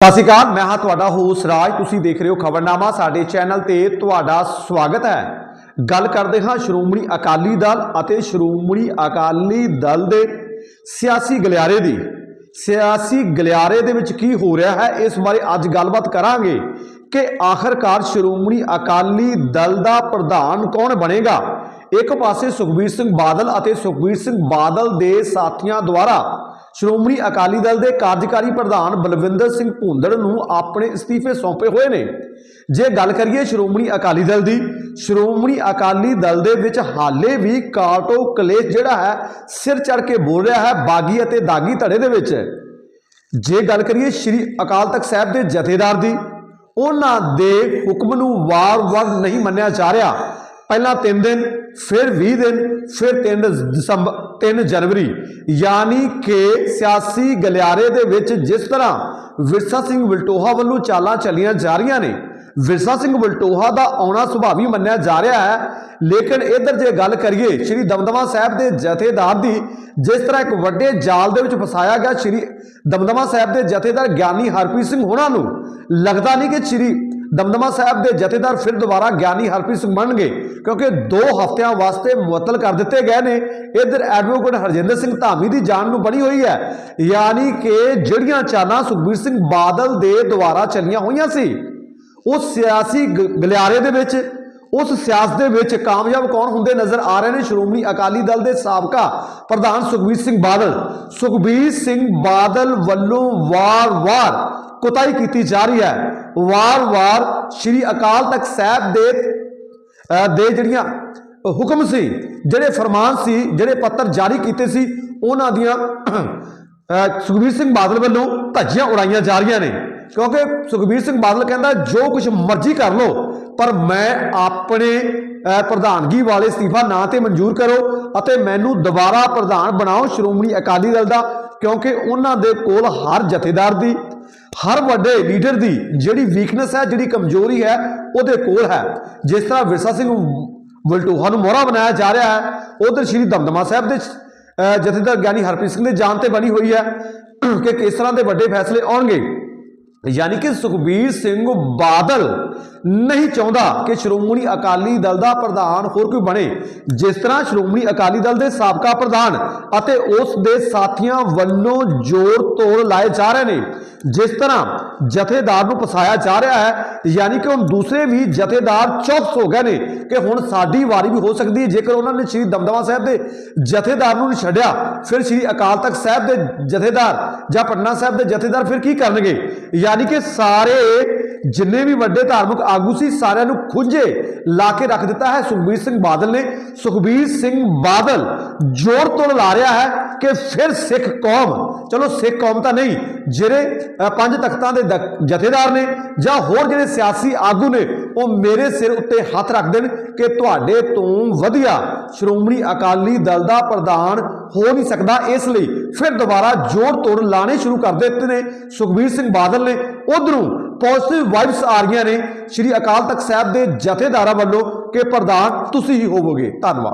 ਸਤਿ ਸ਼੍ਰੀ ਅਕਾਲ, ਮੈਂ ਹਾਂ ਤੁਹਾਡਾ ਹੋਸ ਰਾਜ। ਤੁਸੀਂ ਦੇਖ ਰਹੇ ਹੋ ਖਬਰਨਾਮਾ, ਸਾਡੇ ਚੈਨਲ ਤੇ ਤੁਹਾਡਾ ਸਵਾਗਤ ਹੈ। ਗੱਲ ਕਰਦੇ ਹਾਂ ਸ਼੍ਰੋਮਣੀ ਅਕਾਲੀ ਦਲ ਅਤੇ ਸ਼੍ਰੋਮਣੀ ਅਕਾਲੀ ਦਲ ਦੇ ਸਿਆਸੀ ਗਲਿਆਰੇ ਦੀ। ਸਿਆਸੀ ਗਲਿਆਰੇ ਦੇ ਵਿੱਚ ਕੀ ਹੋ ਰਿਹਾ ਹੈ, ਇਸ ਬਾਰੇ ਅੱਜ ਗੱਲਬਾਤ ਕਰਾਂਗੇ ਕਿ ਆਖਰਕਾਰ ਸ਼੍ਰੋਮਣੀ ਅਕਾਲੀ ਦਲ ਦਾ ਪ੍ਰਧਾਨ ਕੌਣ ਬਣੇਗਾ? ਇੱਕ ਪਾਸੇ ਸੁਖਬੀਰ ਸਿੰਘ ਬਾਦਲ ਅਤੇ ਸੁਖਬੀਰ ਸਿੰਘ ਬਾਦਲ ਦੇ ਸਾਥੀਆਂ ਦੁਆਰਾ ਸ਼੍ਰੋਮਣੀ ਅਕਾਲੀ ਦਲ ਦੇ ਕਾਰਜਕਾਰੀ ਪ੍ਰਧਾਨ ਬਲਵਿੰਦਰ ਸਿੰਘ ਭੁੰਦੜ ਨੂੰ ਆਪਣੇ ਅਸਤੀਫੇ ਸੌਂਪੇ ਹੋਏ ਨੇ। ਜੇ ਗੱਲ ਕਰੀਏ ਸ਼੍ਰੋਮਣੀ ਅਕਾਲੀ ਦਲ ਦੀ, ਸ਼੍ਰੋਮਣੀ ਅਕਾਲੀ ਦਲ ਦੇ ਵਿੱਚ ਹਾਲੇ ਵੀ ਕਾਟੋ ਕਲੇਸ਼ ਜਿਹੜਾ ਹੈ, ਸਿਰ ਚੜ ਕੇ ਬੋਲ ਰਿਹਾ ਹੈ ਬਾਗੀ ਅਤੇ ਦਾਗੀ ਧੜੇ ਦੇ ਵਿੱਚ। ਜੇ ਗੱਲ ਕਰੀਏ ਸ਼੍ਰੀ ਅਕਾਲ ਤਖਤ ਸਾਹਿਬ ਦੇ ਜਥੇਦਾਰ ਦੀ, ਉਹਨਾਂ ਦੇ ਹੁਕਮ ਨੂੰ ਵਾਰ-ਵਾਰ ਨਹੀਂ ਮੰਨਿਆ ਜਾ ਰਿਹਾ। ਪਹਿਲਾਂ 3 ਦਿਨ, ਫਿਰ 20 ਦਿਨ, ਫਿਰ 3 ਦਸੰਬਰ 3 ਜਨਵਰੀ, ਯਾਨੀ ਕਿ ਸਿਆਸੀ ਗਲਿਆਰੇ ਦੇ ਵਿੱਚ ਜਿਸ ਤਰ੍ਹਾਂ ਵਿਰਸਾ ਸਿੰਘ ਵਲਟੋਹਾ ਵੱਲੋਂ ਚਾਲਾਂ ਚੱਲੀਆਂ ਜਾ ਰਹੀਆਂ ਨੇ, ਵਿਰਸਾ ਸਿੰਘ ਵਲਟੋਹਾ ਦਾ ਆਉਣਾ ਸੁਭਾਵੀ ਮੰਨਿਆ ਜਾ ਰਿਹਾ ਹੈ। ਲੇਕਿਨ ਇਧਰ ਜੇ ਗੱਲ ਕਰੀਏ, ਸ਼੍ਰੀ ਦਮਦਮਾ ਸਾਹਿਬ ਦੇ ਜਥੇਦਾਰ ਦੀ, ਜਿਸ ਤਰ੍ਹਾਂ ਇੱਕ ਵੱਡੇ ਜਾਲ ਦੇ ਵਿੱਚ ਫਸਾਇਆ ਗਿਆ ਸ਼੍ਰੀ ਦਮਦਮਾ ਸਾਹਿਬ ਦੇ ਜਥੇਦਾਰ ਗਿਆਨੀ ਹਰਪ੍ਰੀਤ ਸਿੰਘ ਹੋਣਾ ਨੂੰ, ਲੱਗਦਾ ਨਹੀਂ ਕਿ ਸ਼੍ਰੀ ਦਮਦਮਾ ਸਾਹਿਬ ਦੇ ਜਥੇਦਾਰ ਫਿਰ ਦੁਬਾਰਾ ਗਿਆਨੀ ਹਰਪ੍ਰੀਤ ਸਿੰਘ ਬਣਨਗੇ, ਕਿਉਂਕਿ 2 ਹਫ਼ਤਿਆਂ ਵਾਸਤੇ ਮੁਅੱਤਲ ਕਰ ਦਿੱਤੇ ਗਏ ਨੇ। ਇਧਰ ਐਡਵੋਕੇਟ ਹਰਜਿੰਦਰ ਸਿੰਘ ਧਾਮੀ ਦੀ ਜਾਨ ਨੂੰ ਬਣੀ ਹੋਈ ਹੈ। ਯਾਨੀ ਕਿ ਜਿਹੜੀਆਂ ਚਾਲਾਂ ਸੁਖਬੀਰ ਸਿੰਘ ਬਾਦਲ ਦੇ ਦੁਆਰਾ ਚੱਲੀਆਂ ਹੋਈਆਂ ਸੀ, ਉਸ ਸਿਆਸੀ ਗ- ਗਲਿਆਰੇ ਦੇ ਵਿੱਚ, ਉਸ ਸਿਆਸਤ ਦੇ ਵਿੱਚ ਕਾਮਯਾਬ ਕੌਣ ਹੁੰਦੇ ਨਜ਼ਰ ਆ ਰਹੇ ਨੇ? ਸ਼੍ਰੋਮਣੀ ਅਕਾਲੀ ਦਲ ਦੇ ਸਾਬਕਾ ਪ੍ਰਧਾਨ ਸੁਖਬੀਰ ਸਿੰਘ ਬਾਦਲ। ਸੁਖਬੀਰ ਸਿੰਘ ਬਾਦਲ ਵੱਲੋਂ ਵਾਰ-ਵਾਰ ਕੁਤਾਈ ਕੀਤੀ ਜਾ ਰਹੀ ਹੈ। ਵਾਰ-ਵਾਰ ਸ਼੍ਰੀ ਅਕਾਲ ਤਖਤ ਸਾਹਿਬ ਦੇ ਦੇ ਜਿਹੜੀਆਂ ਹੁਕਮ ਸੀ, ਜਿਹੜੇ ਫਰਮਾਨ ਸੀ, ਜਿਹੜੇ ਪੱਤਰ ਜਾਰੀ ਕੀਤੇ ਸੀ, ਉਹਨਾਂ ਦੀਆਂ ਸੁਖਬੀਰ ਸਿੰਘ ਬਾਦਲ ਵੱਲੋਂ ਧੱਜੀਆਂ ਉਡਾਈਆਂ ਜਾ ਰਹੀਆਂ ਨੇ। ਕਿਉਂਕਿ ਸੁਖਬੀਰ ਸਿੰਘ ਬਾਦਲ ਕਹਿੰਦਾ, ਜੋ ਕੁਝ ਮਰਜ਼ੀ ਕਰ ਲਓ, ਪਰ ਮੈਂ ਆਪਣੇ ਪ੍ਰਧਾਨਗੀ ਵਾਲੇ ਅਸਤੀਫਾ ਨਾ ਤੇ ਮਨਜ਼ੂਰ ਕਰੋ ਅਤੇ ਮੈਨੂੰ ਦੁਬਾਰਾ ਪ੍ਰਧਾਨ ਬਣਾਓ ਸ਼੍ਰੋਮਣੀ ਅਕਾਲੀ ਦਲ ਦਾ, ਕਿਉਂਕਿ ਉਹਨਾਂ ਦੇ ਕੋਲ ਹਰ ਜਥੇਦਾਰ ਦੀ ਹਰ ਵੱਡੇ ਲੀਡਰ ਦੀ ਜਿਹੜੀ ਵੀਕਨੈਸ ਹੈ, ਜਿਹੜੀ ਕਮਜ਼ੋਰੀ ਹੈ, ਉਹਦੇ ਕੋਲ ਹੈ। ਜਿਸ ਤਰ੍ਹਾਂ ਵਿਰਸਾ ਸਿੰਘ ਵਲਟੋਹਾ ਨੂੰ ਮੋਹਰਾ ਬਣਾਇਆ ਜਾ ਰਿਹਾ ਹੈ, ਉਧਰ ਸ਼੍ਰੀ ਦਮਦਮਾ ਸਾਹਿਬ ਦੇ ਜਥੇਦਾਰ ਗਿਆਨੀ ਹਰਪ੍ਰੀਤ ਸਿੰਘ ਦੇ ਜਾਨ ਤੇ ਬਣੀ ਹੋਈ ਹੈ ਕਿ ਕਿਸ ਤਰ੍ਹਾਂ ਦੇ ਵੱਡੇ ਫੈਸਲੇ ਆਉਣਗੇ। ਯਾਨੀ ਕਿ ਸੁਖਬੀਰ ਸਿੰਘ ਬਾਦਲ ਨਹੀਂ ਚਾਹੁੰਦਾ ਕਿ ਸ਼੍ਰੋਮਣੀ ਅਕਾਲੀ ਦਲ ਦਾ ਪ੍ਰਧਾਨ ਹੋਰ ਕੋਈ ਬਣੇ। ਜਿਸ ਤਰ੍ਹਾਂ ਸ਼੍ਰੋਮਣੀ ਅਕਾਲੀ ਦਲ ਦੇ ਸਾਬਕਾ ਪ੍ਰਧਾਨ ਅਤੇ ਉਸ ਦੇ ਸਾਥੀਆਂ ਵੱਲੋਂ ਜੋਰ ਤੋੜ ਲਾਏ ਜਾ ਰਹੇ ਨੇ। ਜਿਸ ਤਰ੍ਹਾਂ ਜਥੇਦਾਰ ਨੂੰ ਫਸਾਇਆ ਜਾ ਰਿਹਾ ਹੈ, ਯਾਨੀ ਕਿ ਹੁਣ ਦੂਸਰੇ ਵੀ ਜਥੇਦਾਰ ਚੌਕਸ ਹੋ ਗਏ ਨੇ ਕਿ ਹੁਣ ਸਾਡੀ ਵਾਰੀ ਵੀ ਹੋ ਸਕਦੀ ਹੈ। ਜੇਕਰ ਉਹਨਾਂ ਨੇ ਸ਼੍ਰੀ ਦਮਦਮਾ ਸਾਹਿਬ ਦੇ ਜਥੇਦਾਰ ਨੂੰ ਛੱਡਿਆ, ਫਿਰ ਸ਼੍ਰੀ ਅਕਾਲ ਤਖਤ ਸਾਹਿਬ ਦੇ ਜਥੇਦਾਰ ਜਾਂ ਪਟਨਾ ਸਾਹਿਬ ਦੇ ਜਥੇਦਾਰ ਫਿਰ ਕੀ ਕਰਨਗੇ? ਯਾਨੀ ਕਿ ਸਾਰੇ ਜਿੰਨੇ ਵੀ ਵੱਡੇ ਧਾਰਮਿਕ ਆਗੂ ਸੀ, ਸਾਰਿਆਂ ਨੂੰ ਖੁੰਝੇ ਲਾ ਕੇ ਰੱਖ ਦਿੱਤਾ ਹੈ। ਸੁਖਬੀਰ ਸਿੰਘ ਬਾਦਲ ਨੇ। ਸੁਖਬੀਰ ਸਿੰਘ ਬਾਦਲ ਜੋਰ ਤੋੜ ਲਾ ਰਿਹਾ ਹੈ ਕਿ ਫਿਰ ਸਿੱਖ ਕੌਮ, ਚਲੋ ਸਿੱਖ ਕੌਮ ਤਾਂ ਨਹੀਂ, ਜਿਹੜੇ ਪੰਜ ਤਖਤਾਂ ਦੇ, ਜਥੇਦਾਰ ਨੇ ਜਾਂ ਹੋਰ ਜਿਹੜੇ ਸਿਆਸੀ ਆਗੂ ਨੇ ਉਹ ਮੇਰੇ ਸਿਰ ਉੱਤੇ ਹੱਥ ਰੱਖ ਦੇਣ ਕਿ ਤੁਹਾਡੇ ਤੋਂ ਵਧੀਆ ਸ਼੍ਰੋਮਣੀ ਅਕਾਲੀ ਦਲ ਦਾ ਪ੍ਰਧਾਨ ਹੋ ਨਹੀਂ ਸਕਦਾ। ਇਸ ਲਈ ਫਿਰ ਦੁਬਾਰਾ ਜੋਰ ਤੋੜ ਲਾਣੇ ਸ਼ੁਰੂ ਕਰ ਦਿੱਤੇ ਨੇ। ਸੁਖਬੀਰ ਸਿੰਘ ਬਾਦਲ ਨੇ ਉਧਰੋਂ ਪੋਜ਼ਿਟਿਵ ਵਾਈਬਸ ਆ ਰਹੀਆਂ ਨੇ। ਸ਼੍ਰੀ ਅਕਾਲ ਤਖਤ ਸਾਹਿਬ ਦੇ ਜਥੇਦਾਰਾਂ ਵੱਲੋਂ ਕਿ ਪ੍ਰਧਾਨ ਤੁਸੀਂ ਹੀ ਹੋਵੋਗੇ। ਧੰਨਵਾਦ।